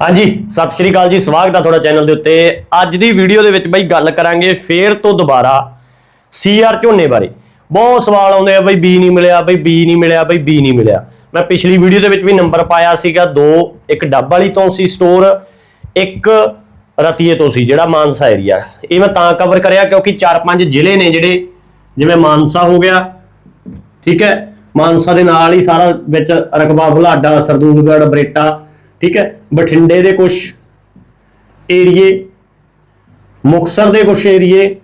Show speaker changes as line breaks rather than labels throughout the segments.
ਹਾਂਜੀ, ਸਤਿ ਸ਼੍ਰੀ ਅਕਾਲ ਜੀ, ਸਵਾਗਤ ਆ ਤੁਹਾਡਾ ਚੈਨਲ ਦੇ ਉੱਤੇ। ਅੱਜ ਦੀ ਵੀਡੀਓ ਦੇ ਵਿੱਚ ਬਈ ਗੱਲ ਕਰਾਂਗੇ ਫੇਰ ਤੋਂ ਦੁਬਾਰਾ ਸੀਆਰ ਝੋਨੇ ਬਾਰੇ। ਬਹੁਤ ਸਵਾਲ ਆਉਂਦੇ ਆ ਬਈ, ਬੀ ਨਹੀਂ ਮਿਲਿਆ, ਬਈ ਬੀ ਨਹੀਂ ਮਿਲਿਆ, ਬਈ ਬੀ ਨਹੀਂ ਮਿਲਿਆ। ਮੈਂ ਪਿਛਲੀ ਵੀਡੀਓ ਦੇ ਵਿੱਚ ਵੀ ਨੰਬਰ ਪਾਇਆ ਸੀਗਾ, ਦੋ, ਇੱਕ ਡੱਬ ਵਾਲੀ ਤੋਂ ਸੀ ਸਟੋਰ, ਇੱਕ ਰਤੀਏ ਤੋਂ ਸੀ, ਜਿਹੜਾ ਮਾਨਸਾ ਏਰੀਆ ਇਹ ਮੈਂ ਤਾਂ ਕਵਰ ਕਰਿਆ ਕਿਉਂਕਿ ਚਾਰ ਪੰਜ ਜ਼ਿਲ੍ਹੇ ਨੇ ਜਿਹੜੇ, ਜਿਵੇਂ ਮਾਨਸਾ ਹੋ ਗਿਆ, ਠੀਕ ਹੈ, ਮਾਨਸਾ ਦੇ ਨਾਲ ਹੀ ਸਾਰਾ ਵਿੱਚ ਰਕਬਾ, ਬੁਲਾਡਾ, ਸਰਦੂਲਗੜ੍ਹ, ਬਰੇਟਾ ਠੀਕ ਹੈ? ਬਠਿੰਡੇ ਦੇ ਕੁਝ ਏਰੀਏ ਮੁਕਸਰ ਦੇ ਕੁਝ ਏਰੀਏ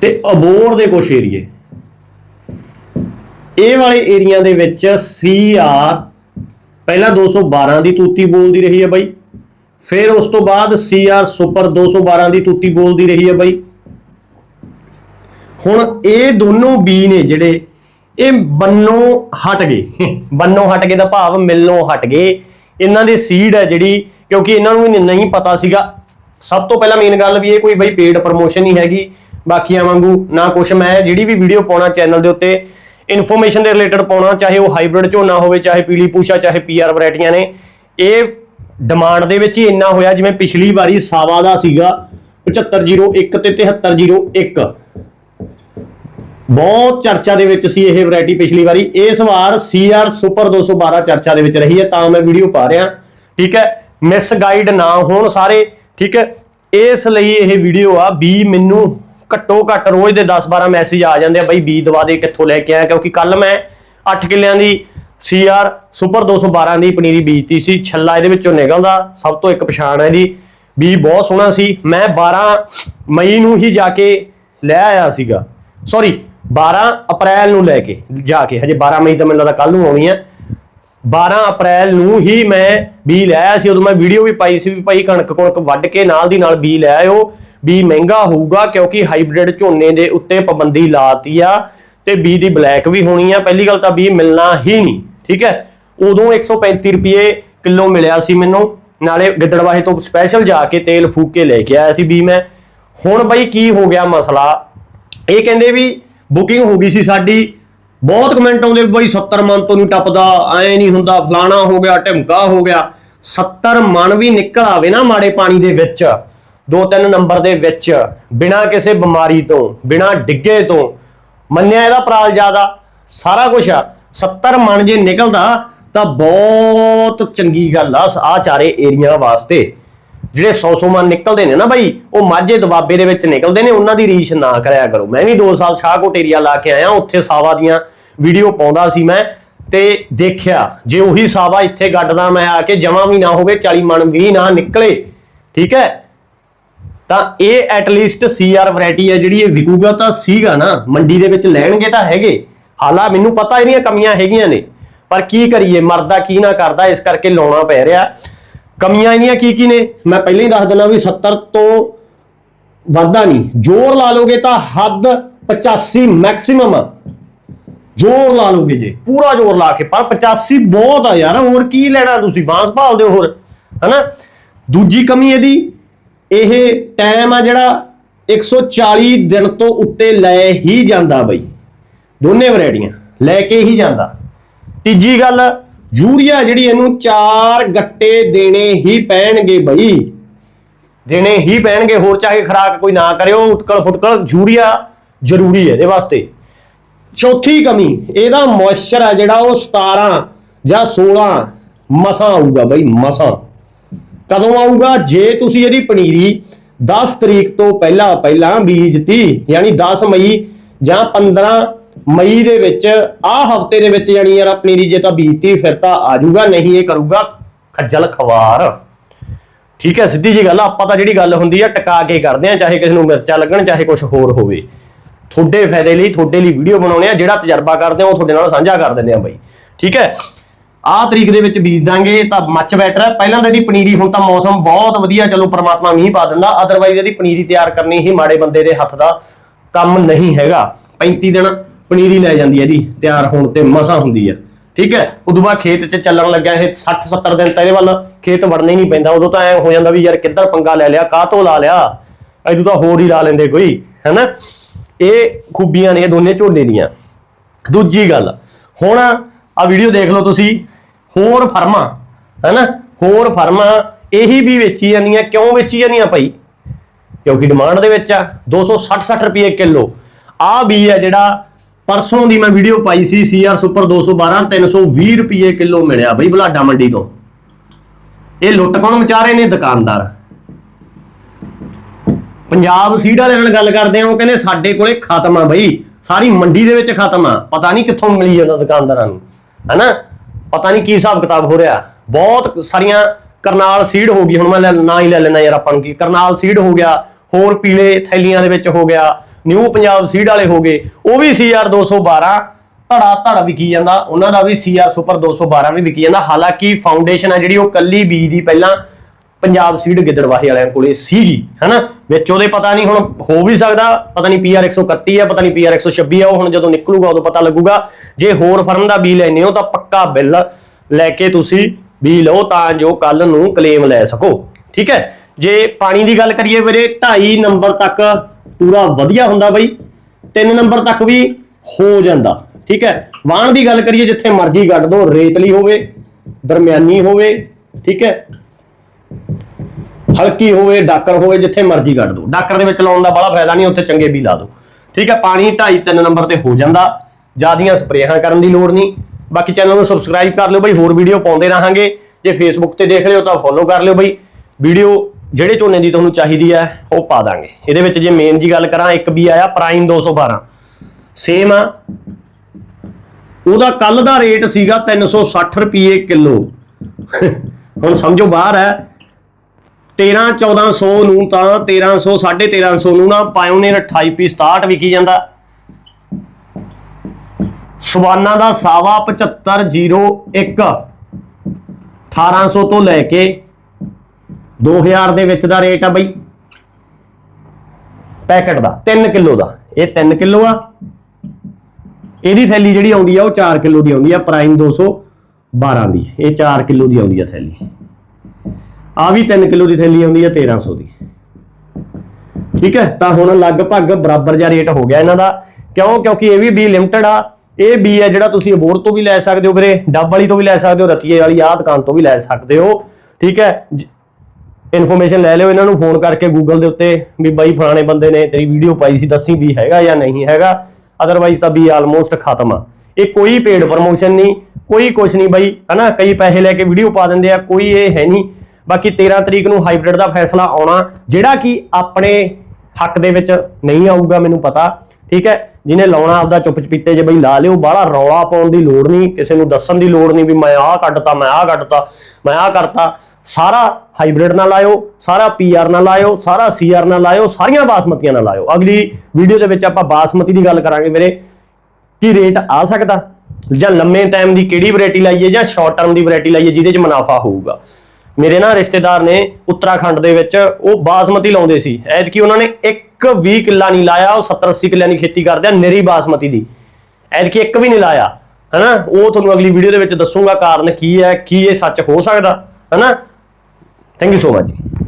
ਤੇ ਅਬੋਰ ਦੇ ਕੁਝ ਏਰੀਏ। ਇਹ ਵਾਲੇ ਏਰੀਆ ਦੇ ਵਿੱਚ ਸੀਆਰ ਪਹਿਲਾਂ 212 ਦੀ ਤੂਤੀ ਬੋਲਦੀ ਰਹੀ ਹੈ ਬਾਈ। ਫਿਰ ਉਸ ਤੋਂ ਬਾਅਦ ਸੀਆਰ ਸੁਪਰ 212 ਦੀ ਤੂਤੀ ਬੋਲਦੀ ਰਹੀ ਹੈ ਬਾਈ। ਹੁਣ ਇਹ ਦੋਨੋਂ ਬੀ ਨੇ ਜਿਹੜੇ ਇਹ ਬੰਨੋਂ ਹਟ ਗਏ। ਬੰਨੋਂ ਹਟ ਗਏ ਦਾ ਭਾਵ ਮਿਲਨੋਂ ਹਟ ਗਏ। ਇਹਨਾਂ ਦੀ ਸੀਡ ਹੈ ਜਿਹੜੀ ਕਿਉਂਕਿ ਇਹਨਾਂ ਨੂੰ ਵੀ ਨਹੀਂ ਪਤਾ ਸੀਗਾ। ਸਭ ਤੋਂ ਪਹਿਲਾਂ ਮੇਨ ਗੱਲ ਵੀ ਇਹ ਕੋਈ ਬਈ ਪੇਡ ਪ੍ਰੋਮੋਸ਼ਨ ਨਹੀਂ ਹੈਗੀ। ਬਾਕੀਆਂ ਵਾਂਗੂ ਨਾ ਕੁਛ ਮੈਂ ਜਿਹੜੀ ਵੀ ਵੀਡੀਓ ਪਾਉਣਾ ਚੈਨਲ ਦੇ ਉੱਤੇ ਇਨਫੋਰਮੇਸ਼ਨ ਦੇ ਰਿਲੇਟਡ ਪਾਉਣਾ ਚਾਹੇ ਉਹ ਹਾਈਬ੍ਰਿਡ ਝੋਨਾ ਹੋਵੇ ਚਾਹੇ ਪੀਲੀ ਪੂਸ਼ਾ ਚਾਹੇ ਪੀਆਰ ਵੈਰਾਈਟੀਆਂ ਨੇ ਇਹ ਡਿਮਾਂਡ ਦੇ ਵਿੱਚ ਹੀ ਇੰਨਾ ਹੋਇਆ ਜਿਵੇਂ ਪਿਛਲੀ ਵਾਰੀ ਸਾਵਾ ਦਾ ਸੀਗਾ 7501 ਤੇ 7301 ਬਹੁਤ ਚਰਚਾ ਦੇ ਵਿੱਚ ਸੀ ਇਹ ਵੈਰਾਈਟੀ ਪਿਛਲੀ ਵਾਰੀ। ਇਸ ਵਾਰ ਸੀਆਰ ਸੁਪਰ 212 ਚਰਚਾ ਦੇ ਵਿੱਚ ਰਹੀ ਹੈ, ਤਾਂ ਮੈਂ ਵੀਡੀਓ ਪਾ ਰਿਹਾ। ਠੀਕ ਹੈ ਮਿਸ ਗਾਈਡ ਨਾ ਹੋਣ ਸਾਰੇ। ਠੀਕ ਹੈ, ਇਸ ਲਈ ਇਹ ਵੀਡੀਓ ਆ ਵੀ ਮੈਨੂੰ ਘੱਟੋ ਘੱਟ ਰੋਜ਼ ਦੇ 10-12 ਮੈਸੇਜ ਆ ਜਾਂਦੇ ਆ, ਬਈ ਬੀ ਦਵਾ ਦੇ ਕਿੱਥੋਂ ਲੈ ਕੇ ਆਇਆ, ਕਿਉਂਕਿ ਕੱਲ ਮੈਂ 8 ਕਿੱਲਿਆਂ ਦੀ ਸੀਆਰ ਸੁਪਰ 212 ਦੀ ਪਨੀਰੀ ਬੀਜਤੀ ਸੀ, ਛੱਲਾ ਇਹਦੇ ਵਿੱਚੋਂ ਨਿਕਲਦਾ, ਸਭ ਤੋਂ ਇੱਕ ਪਛਾਣ ਹੈ ਦੀ ਬੀ ਬਹੁਤ ਸੋਹਣਾ ਸੀ, ਮੈਂ 12 ਮਈ ਨੂੰ ਹੀ ਜਾ ਕੇ ਲੈ ਆਇਆ ਸੀਗਾ। ਸੌਰੀ 12 ਅਪ੍ਰੈਲ ਨੂੰ ਲੈ ਕੇ, ਜਾ ਕੇ, ਹਜੇ 12 ਮਈ ਤਾਂ ਮੈਨੂੰ ਲੱਗਦਾ ਕੱਲ ਨੂੰ ਆਉਣੀ ਹੈ 12 ਅਪ੍ਰੈਲ ਨੂੰ ਹੀ ਮੈਂ ਬੀ ਲੈ ਆਇਆ ਸੀ, ਉਦੋਂ ਮੈਂ ਵੀਡੀਓ ਵੀ ਪਾਈ ਸੀ ਵੀ ਭਾਈ ਕਣਕ ਕੁਣਕ ਵੱਢ ਕੇ ਨਾਲ ਦੀ ਨਾਲ ਬੀ ਲੈ ਆਇਓ। ਬੀ ਮਹਿੰਗਾ ਹੋਊਗਾ ਕਿਉਂਕਿ ਹਾਈਬ੍ਰਿਡ ਝੋਨੇ ਦੇ ਉੱਤੇ ਪਾਬੰਦੀ ਲਾਤੀ ਆ ਤੇ ਬੀ ਦੀ ਬਲੈਕ ਵੀ ਹੋਣੀ ਆ। ਪਹਿਲੀ ਗੱਲ ਤਾਂ ਬੀ ਮਿਲਣਾ ਹੀ ਨਹੀਂ, ਠੀਕ ਹੈ? ਉਦੋਂ 135 ਰੁਪਏ ਕਿਲੋ ਮਿਲਿਆ ਸੀ ਮੈਨੂੰ, ਨਾਲੇ ਗਿੱਦੜਵਾਹੇ ਤੋਂ ਸਪੈਸ਼ਲ ਜਾ ਕੇ ਤੇਲ ਫੂਕ ਕੇ ਲੈ ਕੇ ਆਇਆ ਸੀ ਬੀ ਮੈਂ। ਹੁਣ ਬਈ ਕੀ ਹੋ ਗਿਆ ਮਸਲਾ? ਇਹ ਕਹਿੰਦੇ ਵੀ ਬੁਕਿੰਗ ਹੋ ਗਈ ਸੀ ਸਾਡੀ। ਬਹੁਤ ਕਮੈਂਟ ਆਉਂਦੇ ਬਈ 70 ਮਨ ਤੋਂ ਨਹੀਂ ਟੱਪਦਾ, ਐ ਨਹੀਂ ਹੁੰਦਾ, ਫਲਾਣਾ ਹੋ ਗਿਆ, ਢਿਮਕਾ ਹੋ ਗਿਆ। 70 ਮਨ ਵੀ ਨਿਕਲ ਆਵੇ ਨਾ ਮਾੜੇ ਪਾਣੀ ਦੇ ਵਿੱਚ, ਦੋ ਤਿੰਨ ਨੰਬਰ ਦੇ ਵਿੱਚ, ਬਿਨਾ ਕਿਸੇ ਬਿਮਾਰੀ ਤੋਂ, ਬਿਨਾ ਡਿੱਗੇ ਤੋਂ। ਮੰਨਿਆ ਇਹਦਾ ਪ੍ਰਾਲ ਜ਼ਿਆਦਾ, ਸਾਰਾ ਕੁਝ ਆ। 70 ਮਨ ਜੇ ਨਿਕਲਦਾ, ਤਾਂ ਬਹੁਤ ਚੰਗੀ ਗੱਲ ਆ ਆ ਚਾਰੇ ਏਰੀਆ ਵਾਸਤੇ। ਜਿਹੜੇ 100-100 ਮਨ ਨਿਕਲਦੇ ਨੇ ਨਾ ਬਾਈ, ਉਹ ਮਾਝੇ ਦਬਾਬੇ ਦੇ ਵਿੱਚ ਨਿਕਲਦੇ ਨੇ, ਉਹਨਾਂ ਦੀ ਰੀਸ਼ ਨਾ ਕਰਿਆ ਕਰੋ। ਮੈਂ ਵੀ 2 ਸਾਲ ਸ਼ਾਹਕੋਟ ਏਰੀਆ ਲਾ ਕੇ ਆਇਆ, ਉੱਥੇ ਸਾਵਾ ਦੀਆਂ ਵੀਡੀਓ ਪਾਉਂਦਾ ਸੀ ਮੈਂ ਤੇ ਦੇਖਿਆ, ਜੇ ਉਹੀ ਸਾਵਾ ਇੱਥੇ ਗੱਡਦਾ ਮੈਂ ਆ ਕੇ ਜਮਾ ਵੀ ਨਾ ਹੋਵੇ 40 ਮਨ ਵੀ ਨਾ ਨਿਕਲੇ, ਠੀਕ ਹੈ? ਤਾਂ ਇਹ ਐਟ ਲੀਸਟ ਸੀਆਰ ਵੈਰਾਈਟੀ ਹੈ ਜਿਹੜੀ ਇਹ ਵਿਕੂਗਾ ਤਾਂ ਸੀਗਾ ਨਾ, ਮੰਡੀ ਦੇ ਵਿੱਚ ਲੈਣਗੇ ਤਾਂ ਹੈਗੇ। ਹਾਲਾ ਮੈਨੂੰ ਪਤਾ ਇਹਦੀਆਂ ਕਮੀਆਂ ਹੈਗੀਆਂ ਨੇ, ਪਰ ਕੀ ਕਰੀਏ, ਮਰਦਾ ਕੀ ਨਾ ਕਰਦਾ, ਇਸ ਕਰਕੇ ਲਾਉਣਾ ਪੈ ਰਿਹਾ। ਕਮੀਆਂ ਇਹਦੀਆਂ ਕੀ ਕੀ ਨੇ? ਮੈਂ ਪਹਿਲਾਂ ਹੀ ਦੱਸ ਦਿੰਦਾ ਵੀ 70 ਤੋਂ ਵੱਧਦਾ ਨਹੀਂ। ਜ਼ੋਰ ਲਾ ਲੋਗੇ ਤਾਂ ਹੱਦ 85 ਮੈਕਸਿਮਮ ਆ। ਜ਼ੋਰ ਲਾ ਲੋਗੇ ਜੇ, ਪੂਰਾ ਜ਼ੋਰ ਲਾ ਕੇ। ਪਰ 85 ਬਹੁਤ ਆ ਯਾਰ, ਹੋਰ ਕੀ ਲੈਣਾ ਤੁਸੀਂ? ਬਾਂਸ ਭਾਲਦੇ ਹੋ ਹੋਰ, ਹਨਾ? ਦੂਜੀ ਕਮੀ ਇਹਦੀ, ਇਹ ਟਾਈਮ ਆ ਜਿਹੜਾ 140 ਦਿਨ ਤੋਂ ਉੱਤੇ ਲੈ ਹੀ ਜਾਂਦਾ ਬਈ। ਦੋਨੇ ਵੈਰਾਈਟੀਆਂ, ਲੈ ਕੇ ਹੀ ਜਾਂਦਾ। ਤੀਜੀ ਗੱਲ ਯੂਰੀਆ ਜਿਹੜੀ ਇਹਨੂੰ ਚਾਰ ਗੱਟੇ ਦੇਣੇ ਹੀ ਪੈਣਗੇ ਬਈ। ਦੇਣੇ ਹੀ ਪੈਣਗੇ, ਹੋਰ ਚਾਹੇ ਖਰਾਕ ਕੋਈ ਨਾ ਕਰਿਓ, ਉਟਕਲ ਫੁਟਕਲ, ਯੂਰੀਆ ਜ਼ਰੂਰੀ ਹੈ ਇਹਦੇ ਵਾਸਤੇ। ਚੌਥੀ ਕਮੀ, ਇਹਦਾ ਮੋਇਸਚਰ ਆ ਜਿਹੜਾ ਉਹ 17 ਜਾਂ 16 ਮਸਾਂ ਆਊਗਾ ਬਈ, ਮਸਾਂ। ਕਦੋਂ ਆਊਗਾ? ਜੇ ਤੁਸੀਂ ਇਹਦੀ ਪਨੀਰੀ 10 ਤਰੀਕ ਤੋਂ ਪਹਿਲਾਂ ਪਹਿਲਾਂ ਬੀਜਤੀ, ਯਾਨੀ 10 ਮਈ ਜਾਂ 15 ਮਈ ਦੇ ਵਿੱਚ, ਆਹ ਹਫ਼ਤੇ ਦੇ ਵਿੱਚ ਯਾਨੀ ਯਾਰ ਪਨੀਰੀ ਜੇ ਤਾਂ ਬੀਜਤੀ ਫਿਰ ਤਾਂ ਆ ਜਾਊਗਾ, ਨਹੀਂ ਇਹ ਕਰੂਗਾ, ਖੱਜਲ ਖਵਾਰ। ਠੀਕ ਹੈ, ਸਿੱਧੀ ਜੀ ਗੱਲ ਆਪਾਂ ਤਾਂ ਜਿਹੜੀ ਗੱਲ ਹੁੰਦੀ ਆ, ਟਿਕਾ ਕੇ ਕਰਦੇ ਆ, ਚਾਹੇ ਕਿਸੇ ਨੂੰ ਮਿਰਚਾਂ ਲੱਗਣ, ਚਾਹੇ ਕੁਝ ਹੋਰ ਹੋਵੇ। ਤੁਹਾਡੇ ਫਾਇਦੇ ਲਈ, ਤੁਹਾਡੇ ਲਈ ਵੀਡੀਓ ਬਣਾਉਣੇ ਆ, ਜਿਹੜਾ ਤਜਰਬਾ ਕਰਦੇ ਆ, ਉਹ ਤੁਹਾਡੇ ਨਾਲ ਸਾਂਝਾ ਕਰ ਦਿੰਦੇ ਆ ਬਾਈ। ਠੀਕ ਹੈ, ਆਹ ਤਰੀਕ ਦੇ ਵਿੱਚ ਬੀਜ ਦਾਂਗੇ, ਤਾਂ ਮੱਚ ਬੈਟਰ ਹੈ। ਪਹਿਲਾਂ ਤਾਂ ਇਹਦੀ ਪਨੀਰੀ, ਹੁਣ ਤਾਂ ਮੌਸਮ ਬਹੁਤ ਵਧੀਆ, ਚਲੋ ਪ੍ਰਮਾਤਮਾ ਮੀਂਹ ਪਾ ਦਿੰਦਾ ਅਦਰਵਾਈਜ਼ ਇਹਦੀ ਪਨੀਰੀ ਤਿਆਰ ਕਰਨੀ ਹੀ ਮਾੜੇ ਬੰਦੇ ਦੇ ਹੱਥ ਦਾ ਕੰਮ ਨਹੀਂ ਹੈਗਾ। 35 ਦਿਨ ਪਨੀਰੀ ਲੈ ਜਾਂਦੀ ਹੈ ਜੀ, ਤਿਆਰ ਹੋਣ ਤੇ ਮਸਾ ਹੁੰਦੀ ਹੈ। ਠੀਕ ਹੈ? ਉਦੋਂ ਬਾਅਦ ਖੇਤ 'ਚ ਚੱਲਣ ਲੱਗਿਆ ਇਹ 60 70 ਦਿਨ ਤਾਂ ਇਹਦੇ ਵੱਲ ਖੇਤ ਵੜਨਾ ਹੀ ਨਹੀਂ ਪੈਂਦਾ। ਉਦੋਂ ਤਾਂ ਐ ਹੋ ਜਾਂਦਾ ਵੀ ਯਾਰ ਕਿੱਧਰ ਪੰਗਾ ਲੈ ਲਿਆ, ਕਾਹ ਤੋਂ ਲਾ ਲਿਆ? ਐਦੋਂ ਤਾਂ ਹੋਰ ਹੀ ਲਾ ਲੈਂਦੇ ਕੋਈ, ਹੈਨਾ? ਇਹ ਖੂਬੀਆਂ ਨੇ, ਇਹ ਦੋਨੇ ਝੋਲੇ ਦੀਆਂ। ਦੂਜੀ ਗੱਲ, ਹੁਣ ਆ ਵੀਡੀਓ ਦੇਖ ਲਓ ਤੁਸੀਂ, ਹੋਰ ਫਰਮਾਂ, ਹੈਨਾ? ਹੋਰ ਫਰਮਾਂ ਇਹੀ ਵੀ ਵੇਚੀ ਜਾਂਦੀਆਂ, ਕਿਉਂ ਵੇਚੀ ਜਾਂਦੀਆਂ ਭਾਈ? ਕਿਉਂਕਿ ਡਿਮਾਂਡ ਦੇ ਵਿੱਚ ਆ 260 60 ਰੁਪਏ ਕਿਲੋ। ਆ ਵੀ ਹੈ ਜਿਹੜਾ ਪਰਸੋਂ ਦੀ ਮੈਂ ਵੀਡੀਓ ਪਾਈ ਸੀ ਸੀਆਰ ਸੁਪਰ 212 320 ਰੁਪਏ ਕਿਲੋ ਮਿਲਿਆ ਬਈ ਬਲਾਡਾ ਮੰਡੀ ਤੋਂ। ਇਹ ਲੁੱਟ ਕੌਣ ਵਿਚਾਰੇ ਨੇ? ਦੁਕਾਨਦਾਰ। ਪੰਜਾਬ ਸੀਡ ਵਾਲਿਆਂ ਨਾਲ ਗੱਲ ਕਰਦੇ ਆ ਉਹ ਕਹਿੰਦੇ ਸਾਡੇ ਕੋਲੇ ਖਤਮ ਆ ਬਈ। ਸਾਰੀ ਮੰਡੀ ਦੇ ਵਿੱਚ ਖਤਮ ਆ। ਪਤਾ ਨਹੀਂ ਕਿੱਥੋਂ ਮਿਲੀ ਜਾਂਦਾ ਦੁਕਾਨਦਾਰਾਂ ਨੂੰ। ਹੈਨਾ? ਪਤਾ ਨਹੀਂ ਕੀ ਹਿਸਾਬ ਕਿਤਾਬ ਹੋ ਰਿਹਾ। ਬਹੁਤ ਸਾਰੀਆਂ ਕਰਨਾਲ ਸੀਡ ਹੋ ਗਈ। ਹੁਣ ਮੈਂ ਲੈ- ਨਾਂ ਹੀ ਲੈ ਲੈਣਾ ਯਾਰ ਆਪਾਂ ਨੂੰ ਕੀ ਕਰਨਾਲ ਸੀਡ ਹੋ ਗਿਆ, ਹੋਰ ਪੀਲੇ ਥੈਲੀਆਂ ਦੇ ਵਿੱਚ ਹੋ ਗਿਆ। ਨਿਊ ਪੰਜਾਬ ਸੀਡ ਵਾਲੇ ਹੋ ਗਏ, ਉਹ ਵੀ ਸੀਆਰ 212 ਧੜਾ ਧੜ ਵਿਕੀ ਜਾਂਦਾ, ਉਹਨਾਂ ਦਾ ਵੀ ਸੀਆਰ ਸੁਪਰ 212 ਵੀ ਵਿਕੀ ਜਾਂਦਾ। ਹਾਲਾਂਕਿ ਫਾਊਂਡੇਸ਼ਨ ਆ ਜਿਹੜੀ ਉਹ ਕੱਲੀ ਬੀ ਦੀ ਪਹਿਲਾਂ ਪੰਜਾਬ ਸੀਡ ਗਿੱਦੜਵਾਹੀ ਵਾਲਿਆਂ ਕੋਲੇ ਸੀਗੀ, ਹਨਾ? ਵਿੱਚ ਉਹਦੇ ਪਤਾ ਨਹੀਂ ਹੁਣ ਹੋ ਵੀ ਸਕਦਾ, ਪਤਾ ਨਹੀਂ ਪੀਆਰ 131 ਆ, ਪਤਾ ਨਹੀਂ ਪੀਆਰ 126 ਆ, ਉਹ ਹੁਣ ਜਦੋਂ ਨਿਕਲੂਗਾ ਉਦੋਂ ਪਤਾ ਲੱਗੂਗਾ। ਜੇ ਹੋਰ ਫਰਮ ਦਾ ਬੀ ਲੈਣੇ ਹੋ ਤਾਂ ਪੱਕਾ ਬਿੱਲ ਲੈ ਕੇ ਤੁਸੀਂ ਬੀ ਲਓ ਤਾਂ ਜੋ ਕੱਲ ਨੂੰ ਕਲੇਮ ਲੈ ਸਕੋ, ਠੀਕ ਹੈ? ਜੇ ਪਾਣੀ ਦੀ ਗੱਲ ਕਰੀਏ ਵੀਰੇ 2.5 ਨੰਬਰ ਤੱਕ ਪੂਰਾ ਵਧੀਆ ਹੁੰਦਾ ਬਈ। 3 ਨੰਬਰ ਤੱਕ ਵੀ ਹੋ ਜਾਂਦਾ, ਠੀਕ ਹੈ? ਵਾਹਣ ਦੀ ਗੱਲ ਕਰੀਏ, ਜਿੱਥੇ ਮਰਜ਼ੀ ਗੱਡ ਦੋ, ਰੇਤਲੀ ਹੋਵੇ, ਦਰਮਿਆਨੀ ਹੋਵੇ, ਠੀਕ ਹੈ? ਹਲਕੀ ਹੋਵੇ, ਡਾਕਰ ਹੋਵੇ, ਜਿੱਥੇ ਮਰਜ਼ੀ ਕੱਢ ਦੋ। ਡਾਕਰ ਦੇ ਵਿੱਚ ਲਾਉਣ ਦਾ ਬੜਾ ਫਾਇਦਾ ਨਹੀਂ, ਉੱਥੇ ਚੰਗੇ ਵੀ ਲਾ ਦੋ। ਠੀਕ ਹੈ? ਪਾਣੀ 2.5 3 ਨੰਬਰ ਤੇ ਹੋ ਜਾਂਦਾ। ਜਿਆਦੀਆਂ ਸਪਰੇਹਾਂ ਕਰਨ ਦੀ ਲੋੜ ਨਹੀਂ। ਬਾਕੀ ਚੈਨਲ ਨੂੰ ਸਬਸਕ੍ਰਾਈਬ ਕਰ ਲਿਓ ਬਈ, ਹੋਰ ਵੀਡੀਓ ਪਾਉਂਦੇ ਰਹਾਂਗੇ। ਜੇ ਫੇਸਬੁੱਕ ਤੇ ਦੇਖ ਰਹੇ ਹੋ ਤਾਂ ਫੋਲੋ ਕਰ ਲਿਓ ਬਈ। ਵੀਡੀਓ ਜਿਹੜੇ ਝੋਨੇ ਦੀ ਤੁਹਾਨੂੰ ਚਾਹੀਦੀ ਹੈ, ਉਹ ਪਾ ਦਾਂਗੇ। ਇਹਦੇ ਵਿੱਚ ਜੇ ਮੇਨ ਜੀ ਗੱਲ ਕਰਾਂ, ਇੱਕ ਵੀ ਆਇਆ ਪ੍ਰਾਈਮ 212 ਸੇਮ ਆ। ਉਹਦਾ ਕੱਲ ਦਾ ਰੇਟ ਸੀਗਾ 360 ਰੁਪਏ ਕਿਲੋ। ਹੁਣ ਸਮਝੋ ਬਾਹਰ ਹੈ। 13 1400 ਨੂੰ ਤਾਂ 1300 1350 ਨੂੰ ਨਾ ਪਾਇਓਨੀਅਰ 28 ਪੀ 67 ਵਿਕੀ ਜਾਂਦਾ। ਸਵਾਨਾ ਦਾ ਸਾਵਾ 7501 1800 ਤੋਂ ਲੈ ਕੇ 2000 ਦੇ ਵਿੱਚ ਦਾ ਰੇਟ ਆ ਬਈ। ਪੈਕਟ ਦਾ 3 ਕਿਲੋ ਦਾ। ਇਹ 3 ਕਿਲੋ ਆ। ਇਹਦੀ ਥੈਲੀ ਜਿਹੜੀ ਆਉਂਦੀ ਆ, ਉਹ 4 ਕਿਲੋ ਦੀ ਆਉਂਦੀ ਆ ਪ੍ਰਾਈਮ 212 ਦੀ। ਇਹ 4 ਕਿਲੋ ਦੀ ਆਉਂਦੀ ਆ ਥੈਲੀ। ਆ ਵੀ 3 ਕਿਲੋ ਦੀ ਥੈਲੀ ਆਉਂਦੀ ਆ 1300 ਦੀ। ਠੀਕ ਹੈ? ਤਾਂ ਹੁਣ ਲਗਭਗ ਬਰਾਬਰ ਜਿਹਾ ਰੇਟ ਹੋ ਗਿਆ ਇਹਨਾਂ ਦਾ। ਕਿਉਂ? ਕਿਉਂਕਿ ਇਹ ਵੀ ਬੀ ਲਿਮਟਿਡ ਆ। ਇਹ ਬੀ ਹੈ ਜਿਹੜਾ ਤੁਸੀਂ ਅਬੋਰ ਤੋਂ ਵੀ ਲੈ ਸਕਦੇ ਹੋ ਵੀਰੇ, ਡੱਬ ਵਾਲੀ ਤੋਂ ਵੀ ਲੈ ਸਕਦੇ ਹੋ, ਰਤੀਏ ਵਾਲੀ, ਆਹ ਦੁਕਾਨ ਤੋਂ ਵੀ ਲੈ ਸਕਦੇ ਹੋ। ਠੀਕ ਹੈ? ਇਨਫੋਰਮੇਸ਼ਨ ਲੈ ਲਿਓ ਇਹਨਾਂ ਨੂੰ ਫੋਨ ਕਰਕੇ ਗੂਗਲ ਦੇ ਉੱਤੇ ਵੀ ਬਾਈ ਫਲਾਣੇ ਬੰਦੇ ਨੇ ਤੇਰੀ ਵੀਡੀਓ ਪਾਈ ਸੀ, ਦੱਸੀ ਵੀ ਹੈਗਾ ਜਾਂ ਨਹੀਂ ਹੈਗਾ। ਅਦਰਵਾਈਜ਼ ਤਾਂ ਵੀ ਆਲਮੋਸਟ ਖਤਮ ਆ। ਇਹ ਕੋਈ ਪੇਡ ਪ੍ਰਮੋਸ਼ਨ ਨਹੀਂ, ਕੋਈ ਕੁਝ ਨਹੀਂ ਬਾਈ, ਹਨਾ? ਕਈ ਪੈਸੇ ਲੈ ਕੇ ਵੀਡੀਓ ਪਾ ਦਿੰਦੇ ਆ, ਕੋਈ ਇਹ ਹੈ ਨਹੀਂ। ਬਾਕੀ 13 ਤਰੀਕ ਨੂੰ ਹਾਈਬ੍ਰਿਡ ਦਾ ਫੈਸਲਾ ਆਉਣਾ, ਜਿਹੜਾ ਕਿ ਆਪਣੇ ਹੱਕ ਦੇ ਵਿੱਚ ਨਹੀਂ ਆਊਗਾ, ਮੈਨੂੰ ਪਤਾ। ਠੀਕ ਹੈ? ਜਿਹਨੇ ਲਾਉਣਾ ਆਪਦਾ ਚੁੱਪ ਚਪੀਤੇ ਜੇ ਬਈ ਲਾ ਲਿਓ, ਬਾਹਲਾ ਰੌਲਾ ਪਾਉਣ ਦੀ ਲੋੜ ਨਹੀਂ, ਕਿਸੇ ਨੂੰ ਦੱਸਣ ਦੀ ਲੋੜ ਨਹੀਂ ਵੀ ਮੈਂ ਆਹ ਕੱਢਤਾ, ਮੈਂ ਆਹ ਕੱਢਤਾ, ਮੈਂ ਆਹ ਕਰਤਾ। ਸਾਰਾ ਹਾਈਬ੍ਰਿਡ ਨਾਲ ਲਾਇਓ, ਸਾਰਾ ਪੀਆਰ ਨਾਲ ਲਾਇਓ, ਸਾਰਾ ਸੀਆਰ ਨਾਲ ਲਾਇਓ, ਸਾਰੀਆਂ ਬਾਸਮਤੀਆਂ ਨਾਲ ਲਾਇਓ। ਅਗਲੀ ਵੀਡੀਓ ਦੇ ਵਿੱਚ ਆਪਾਂ ਬਾਸਮਤੀ ਦੀ ਗੱਲ ਕਰਾਂਗੇ ਮੇਰੇ ਕੀ ਰੇਟ ਆ ਸਕਦਾ? ਜਾਂ ਲੰਮੇ ਟਾਈਮ ਦੀ ਕਿਹੜੀ ਵੈਰਾਈਟੀ ਲਾਈਏ ਜਾਂ ਸ਼ਾਰਟ ਟਰਮ ਦੀ ਵੈਰਾਈਟੀ ਲਾਈਏ ਜਿਹਦੇ 'ਚ ਮੁਨਾਫਾ ਹੋਊਗਾ? ਮੇਰੇ ਨਾ ਰਿਸ਼ਤੇਦਾਰ ਨੇ ਉੱਤਰਾਖੰਡ ਦੇ ਵਿੱਚ ਉਹ ਬਾਸਮਤੀ ਲਾਉਂਦੇ ਸੀ। ਐਤਕੀ ਉਹਨਾਂ ਨੇ ਇੱਕ ਵੀ ਕਿੱਲਾ ਨਹੀਂ ਲਾਇਆ, ਉਹ 70 80 ਕਿੱਲਿਆਂ ਦੀ ਖੇਤੀ ਕਰਦੇ ਆ, ਨਿਰੀ ਬਾਸਮਤੀ ਦੀ। ਐਤਕੀ ਇੱਕ ਵੀ ਨਹੀਂ ਲਾਇਆ, ਹਨਾ? ਉਹ ਤੁਹਾਨੂੰ ਅਗਲੀ ਵੀਡੀਓ ਦੇ ਵਿੱਚ ਦੱਸੂਗਾ ਕਾਰਨ ਕੀ ਹੈ, ਕੀ ਇਹ ਸੱਚ ਹੋ ਸਕਦਾ, ਹਨਾ? ਥੈਂਕ ਯੂ ਸੋ ਮਚ ਜੀ